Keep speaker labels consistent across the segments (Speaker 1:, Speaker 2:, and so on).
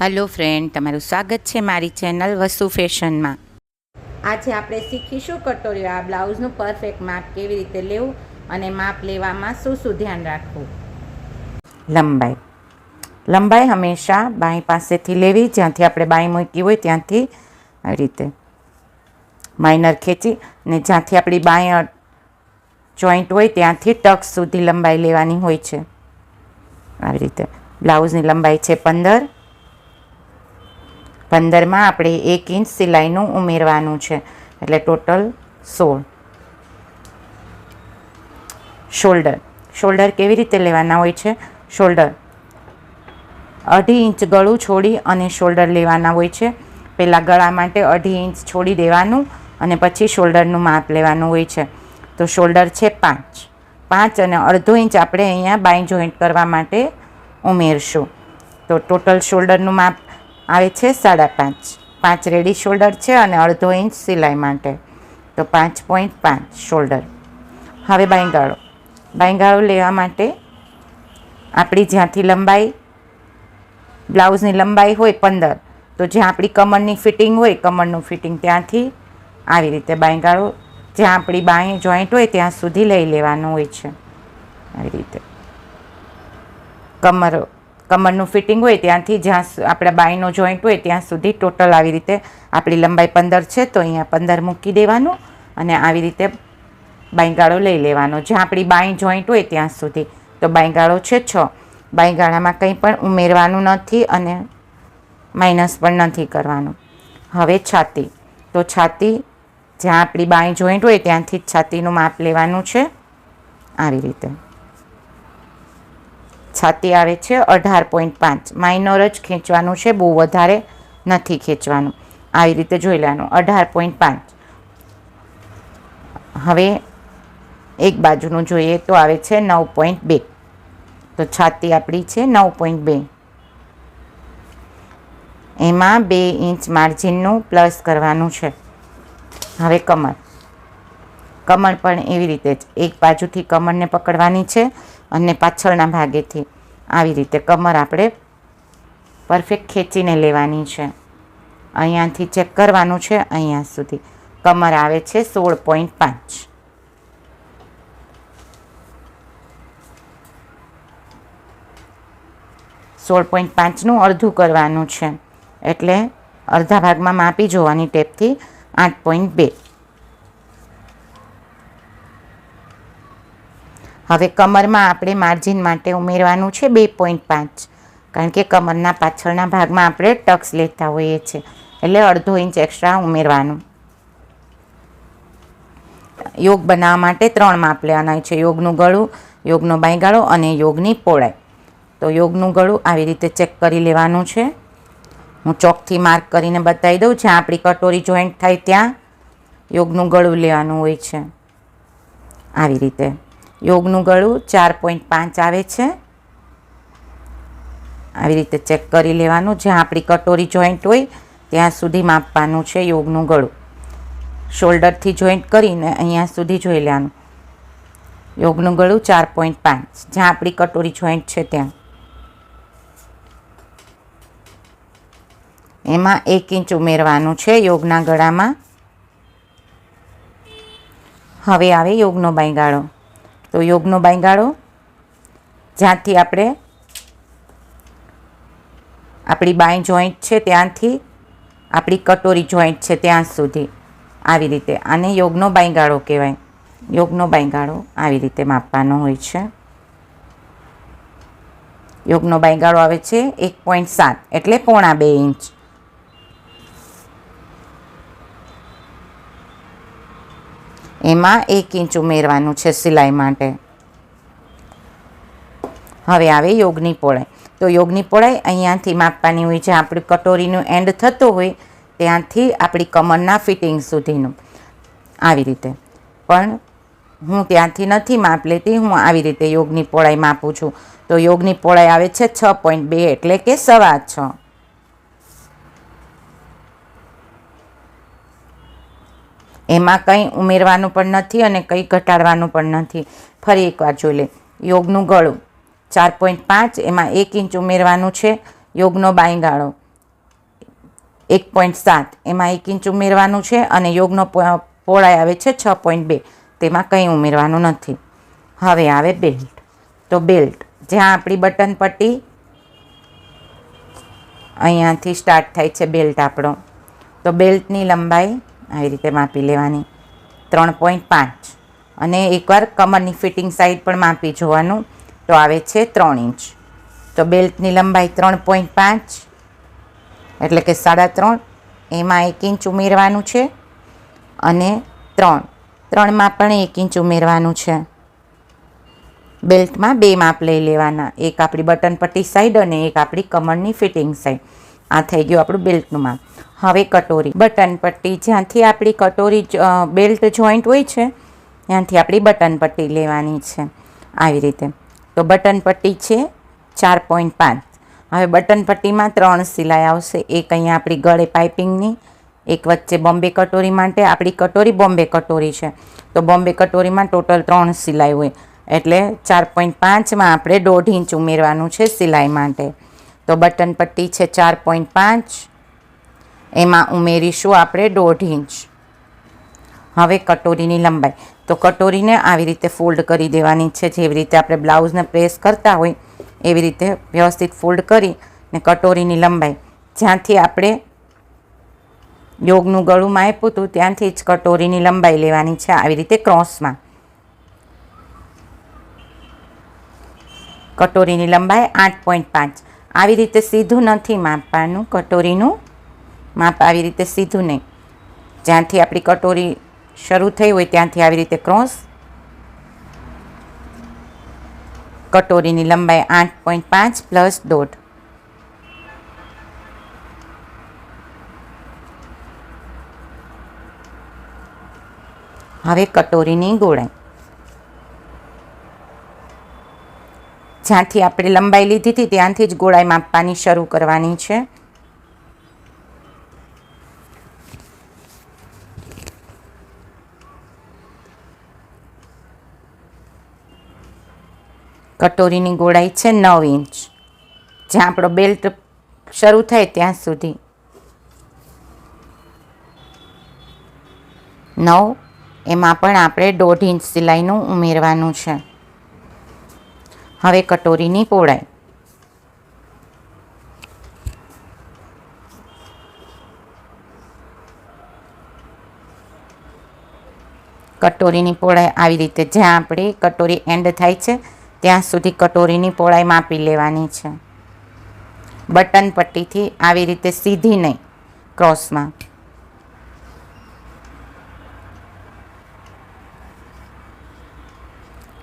Speaker 1: Hello friend તમારું સ્વાગત છે મારી ચેનલ વસુ ફેશનમાં આજે આપણે શીખીશું કટોરીઓ આ બ્લાઉઝનું પરફેક્ટ માપ કેવી રીતે લેવું અને માપ લેવામાં શું શું ધ્યાન રાખવું. લંબાઈ. લંબાઈ હંમેશા બાઈ પાસેથી લેવી જ્યાંથી આપણે બાઈ મૂકી હોય ત્યાંથી આવી રીતે માઇનર ખેંચી ને જ્યાંથી આપણી બાઈ જોઈન્ટ હોય ત્યાંથી ટક્સ સુધી લંબાઈ લેવાની હોય છે. આવી રીતે બ્લાઉઝની લંબાઈ છે પંદર પંદરમાં આપણે એક ઇંચ સિલાઈનું ઉમેરવાનું છે. એટલે ટોટલ સોળ. શોલ્ડર. શોલ્ડર કેવી રીતે લેવાના હોય છે? શોલ્ડર. અઢી ઇંચ ગળું છોડી અને શોલ્ડર લેવાના હોય છે. પહેલાં ગળા માટે અઢી ઇંચ છોડી દેવાનું અને પછી શોલ્ડરનું માપ લેવાનું હોય છે. તો શોલ્ડર છે પાંચ. પાંચ અને અડધો ઇંચ આપણે અહીંયા બાય જોઈન્ટ કરવા માટે ઉમેરશું. તો ટોટલ શોલ્ડરનું માપ આવે છે સાડા પાંચ. પાંચ રેડી શોલ્ડર છે અને અડધો ઇંચ સિલાઈ માટે. તો પાંચ પોઈન્ટ પાંચ શોલ્ડર. હવે બાંયગાળો. બાંયગાળો લેવા માટે આપણી જ્યાંથી લંબાઈ, બ્લાઉઝની લંબાઈ હોય પંદર, તો જ્યાં આપણી કમરની ફિટિંગ હોય કમરનું ફિટિંગ ત્યાંથી આવી રીતે બાંયગાળો, જ્યાં આપણી બાંય જોઈન્ટ હોય ત્યાં સુધી લઈ લેવાનું હોય છે. આવી રીતે. કમર કમરનું ફિટિંગ હોય ત્યાંથી જ્યાં આપણા બાયનો જોઈન્ટ હોય ત્યાં સુધી ટોટલ આવી રીતે આપણી લંબાઈ પંદર છે, તો અહીંયા પંદર મૂકી દેવાનું અને આવી રીતે બાંયગાળો લઈ લેવાનો. જ્યાં આપણી બાય જોઈન્ટ હોય ત્યાં સુધી. તો બાંયગાળો છે છ. બાંયગાળામાં કંઈ પણ ઉમેરવાનું નથી અને માઇનસ પણ નથી કરવાનું. હવે છાતી. તો છાતી, જ્યાં આપણી બાય જોઈન્ટ હોય ત્યાંથી જ છાતીનું માપ લેવાનું છે. આવી રીતે. છાતી આવે છે, અઢાર પોઈન્ટ પાંચ. માઇનોર જ ખેંચવાનું છે, બહુ વધારે નથી ખેંચવાનું. આવી રીતે જોઈ લેવાનું, અઢાર પોઈન્ટ પાંચ. હવે એક બાજુનું જોઈએ તો આવે છે નવ પોઈન્ટ બે. તો છાતી આપણી છે નવ પોઈન્ટ બે. એમાં બે ઇંચ માર્જિનનું પ્લસ કરવાનું છે. હવે કમર. કમર પણ એવી રીતે જ, એક બાજુથી કમરને પકડવાની છે અને પાછળના ભાગેથી. આવી રીતે કમર આપણે પરફેક્ટ ખેંચીને લેવાની છે. અહીંયાથી ચેક કરવાનું છે અહીંયા સુધી. કમર આવે છે સોળ પોઈન્ટ પાંચ. સોળ પોઈન્ટ પાંચનું અડધું કરવાનું છે. એટલે અડધા ભાગમાં માપી જોવાની ટેપથી આઠ પોઈન્ટ બે. હવે કમરમાં આપણે માર્જિન માટે ઉમેરવાનું છે બે પોઈન્ટ પાંચ. કારણ કે કમરના પાછળના ભાગમાં આપણે ટક્સ લેતા હોઈએ છીએ. એટલે અડધો ઇંચ એક્સ્ટ્રા ઉમેરવાનું. યોગ બનાવવા માટે ત્રણ માપ લેવાના છે. યોગનું ગળું, યોગનો બાંયગાળો અને યોગની પહોળાઈ. તો યોગનું ગળું આવી રીતે ચેક કરી લેવાનું છે. હું ચોકથી માર્ક કરીને બતાવી દઉં. જ્યાં આપણી કટોરી જોઈન્ટ થાય ત્યાં યોગનું ગળું લેવાનું હોય છે. આવી રીતે. યોગનું ગળું ચાર પોઈન્ટ પાંચ આવે છે. આવી રીતે ચેક કરી લેવાનું. જ્યાં આપણી કટોરી જોઈન્ટ હોય, ત્યાં સુધી માપવાનું છે યોગનું ગળું. શોલ્ડરથી જોઈન્ટ કરીને અહીંયા સુધી જોઈ લેવાનું. યોગનું ગળું ચાર પોઈન્ટ પાંચ. જ્યાં આપણી કટોરી જોઈન્ટ છે ત્યાં. એમાં એક ઇંચ ઉમેરવાનું છે યોગના ગળામાં. હવે આવે યોગનો બાંયગાળો. તો યોગનો બાંયગાળો જ્યાંથી આપણે, આપણી બાય જોઈન્ટ છે ત્યાંથી આપણી કટોરી જોઈન્ટ છે ત્યાં સુધી આવી રીતે. આને યોગનો બાંયગાળો કહેવાય. યોગનો બાંયગાળો આવી રીતે માપવાનો હોય છે. યોગનો બાંયગાળો આવે છે એક પોઈન્ટ સાત, એટલે પોણા બે ઇંચ. એમાં એક ઇંચ ઉમેરવાનું છે સિલાઈ માટે. હવે આવે યોગની પહોળાઈ. તો યોગની પહોળાઈ અહીંયાથી માપવાની હોય છે. આપણી કટોરીનું એન્ડ થતો હોય ત્યાંથી આપણી કમરના ફિટિંગ સુધીનું. આવી રીતે. પણ હું ત્યાંથી નથી માપ લેતી. હું આવી રીતે યોગની પહોળાઈ માપું છું. તો યોગની પહોળાઈ આવે છે છ પોઈન્ટ બે એટલે કે સવા છ. એમાં કંઈ ઉમેરવાનું પણ નથી અને કંઈ ઘટાડવાનું પણ નથી. ફરી એકવાર જોઈ લે. યોગનું ગળું. ચાર પોઈન્ટ પાંચ, એમાં એક ઇંચ ઉમેરવાનું છે. યોગનો બાંયગાળો. એક પોઈન્ટ સાત, એમાં એક ઇંચ ઉમેરવાનું છે અને યોગનો પોળાઈ આવે છે છ પોઈન્ટ બે. તેમાં કંઈ ઉમેરવાનું નથી. હવે આવે બેલ્ટ. તો બેલ્ટ, જ્યાં આપણી બટન પટ્ટી, અહીંયાથી સ્ટાર્ટ થાય છે બેલ્ટ આપણો. તો બેલ્ટની લંબાઈ આવી રીતે માપી લેવાની. ત્રણ પોઈન્ટ પાંચ. અને એકવાર કમરની ફિટિંગ સાઈડ પણ માપી જોવાનું. તો આવે છે ત્રણ ઇંચ તો બેલ્ટની લંબાઈ ત્રણ પોઈન્ટ પાંચ. એટલે કે સાડા ત્રણ. એમાં એક ઇંચ ઉમેરવાનું છે. અને ત્રણ. ત્રણમાં પણ એક ઇંચ ઉમેરવાનું છે. બેલ્ટમાં બે માપ લઈ લેવાના. એક આપણી બટન પટ્ટી સાઈડ અને એક આપણી કમરની ફિટિંગ સાઈડ આ થઈ ગયું આપણું બેલ્ટનું માપ. હવે કટોરી. બટન પટ્ટી. જ્યાંથી આપણી કટોરી બેલ્ટ જોઈન્ટ હોય છે, ત્યાંથી આપણી બટન પટ્ટી લેવાની છે. આવી રીતે. તો બટન પટ્ટી છે ચાર પોઈન્ટ પાંચ. હવે બટન પટ્ટીમાં ત્રણ સિલાઈ આવશે. એક અહીંયા આપણી ગળે પાઇપિંગની, એક વચ્ચે બોમ્બે કટોરી માટે. આપણી કટોરી બોમ્બે કટોરી છે. તો બોમ્બે કટોરીમાં ટોટલ ત્રણ સિલાઈ હોય. એટલે ચાર પોઈન્ટ પાંચમાં આપણે દોઢ ઇંચ ઉમેરવાનું છે સિલાઈ માટે. તો બટન પટ્ટી છે ચાર પોઈન્ટ પાંચ. એમાં ઉમેરીશું આપણે દોઢ ઇંચ. હવે કટોરીની લંબાઈ. તો કટોરીને આવી રીતે ફોલ્ડ કરી દેવાની છે. જેવી રીતે આપણે બ્લાઉઝને પ્રેસ કરતા હોય, એવી રીતે વ્યવસ્થિત ફોલ્ડ કરી ને કટોરીની લંબાઈ. જ્યાંથી આપણે યોગનું ગળું આપ્યું હતું, ત્યાંથી જ કટોરીની લંબાઈ લેવાની છે આવી રીતે ક્રોસમાં. કટોરીની લંબાઈ આઠ પોઈન્ટ પાંચ. આવી રીતે સીધું નથી માપવાનું, કટોરીનું. માપ આવી રીતે સીધું નહીં. જ્યાંથી આપણી કટોરી શરૂ થઈ હોય ત્યાંથી આવી રીતે ક્રોસ. કટોરીની લંબાઈ આઠ પોઈન્ટ પાંચ પ્લસ દોઢ. હવે કટોરીની ગોળાઈ. જ્યાંથી આપણે લંબાઈ લીધી હતી ત્યાંથી જ ગોળાઈ માપવાની શરૂ કરવાની છે. કટોરીની ગોળાઈ છે નવ ઇંચ. જ્યાં આપણો બેલ્ટ શરૂ થાય ત્યાં સુધી. નવ, એમાં પણ આપણે દોઢ ઇંચ સિલાઈનું ઉમેરવાનું છે. હવે કટોરીની પહોળાઈ કટોરીની પહોળાઈ આવી રીતે જ્યાં આપણી કટોરી એન્ડ થાય છે, ત્યાં સુધી કટોરીની પહોળાઈ માપી લેવાની છે. બટન પટ્ટીથી આવી રીતે સીધી નહીં, ક્રોસમાં.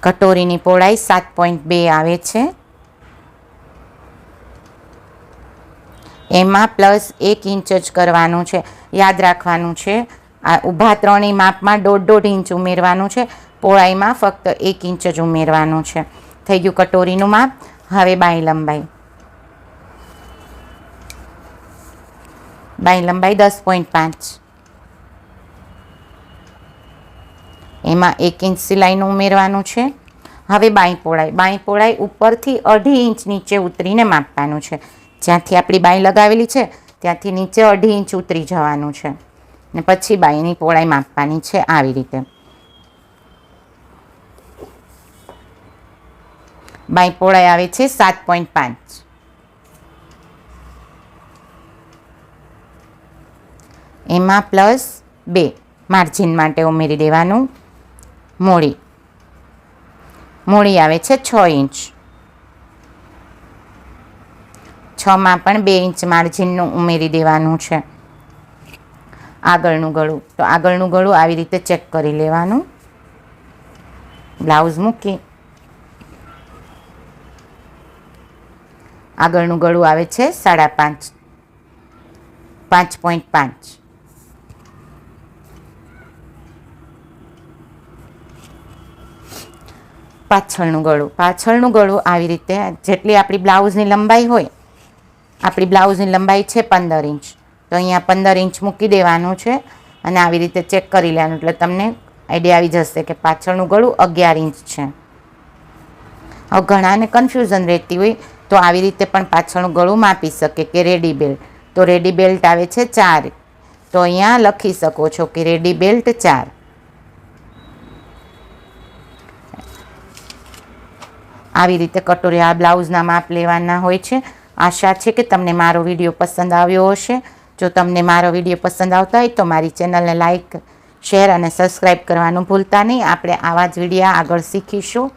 Speaker 1: કટોરીની પહોળાઈ સાત પોઈન્ટ બે આવે છે. એમાં પ્લસ એક ઇંચ જ કરવાનું છે. યાદ રાખવાનું છે, આ ઊભા ત્રણેય માપમાં દોઢ દોઢ ઇંચ ઉમેરવાનું છે. પહોળાઈમાં ફક્ત એક ઇંચ જ ઉમેરવાનું છે. થઈ ગયું કટોરીનું માપ. હવે બાય લંબાઈ. બાય લંબાઈ દસ પોઈન્ટ પાંચ. એમાં એક ઇંચ સિલાઈનું ઉમેરવાનું છે. હવે બાઈ પહોળાઈ. બાઈ પહોળાઈ ઉપરથી અઢી ઇંચ નીચે ઉતરીને માપવાનું છે. જ્યાંથી આપણી બાઈ લગાવેલી છે, ત્યાંથી નીચે અઢી ઇંચ ઉતરી જવાનું છે. ને પછી બાઈની પહોળાઈ માપવાની છે આવી રીતે. બાઈ પહોળાઈ આવે છે સાત પોઈન્ટ પાંચ. એમાં પ્લસ બે માર્જિન માટે ઉમેરી દેવાનું. મોડી મૂળી આવે છે છ ઇંચ. છમાં પણ બે ઇંચ માર્જિનનું ઉમેરી દેવાનું છે. આગળનું ગળું. તો આગળનું ગળું આવી રીતે ચેક કરી લેવાનું. બ્લાઉઝ મૂકી. આગળનું ગળું આવે છે સાડા પાંચ. પાંચ પોઈન્ટ પાંચ. પાછળનું ગળું. પાછળનું ગળું આવી રીતે જેટલી આપણી બ્લાઉઝની લંબાઈ હોય, આપણી બ્લાઉઝની લંબાઈ છે પંદર ઇંચ. તો અહીંયા પંદર ઇંચ મૂકી દેવાનું છે અને આવી રીતે ચેક કરી લેવાનું. એટલે તમને આઈડિયા આવી જશે કે પાછળનું ગળું અગિયાર ઇંચ છે. હવે ઘણાને કન્ફ્યુઝન રહેતી હોય તો આવી રીતે પણ પાછળનું ગળું માપી શકે કે રેડી બેલ્ટ તો રેડી બેલ્ટ આવે છે ચાર. તો અહીંયા લખી શકો છો કે રેડી બેલ્ટ ચાર. આવી રીતે કટોરી આ બ્લાઉઝના માપ લેવાના હોય છે. આશા છે કે તમને મારો વીડિયો પસંદ આવ્યો હશે. જો તમને મારો વીડિયો પસંદ આવતા હોય તો મારી ચેનલને લાઇક શેર અને સબસ્ક્રાઈબ કરવાનું ભૂલતા નહીં. આપણે આવા જ વિડીયા આગળ શીખીશું.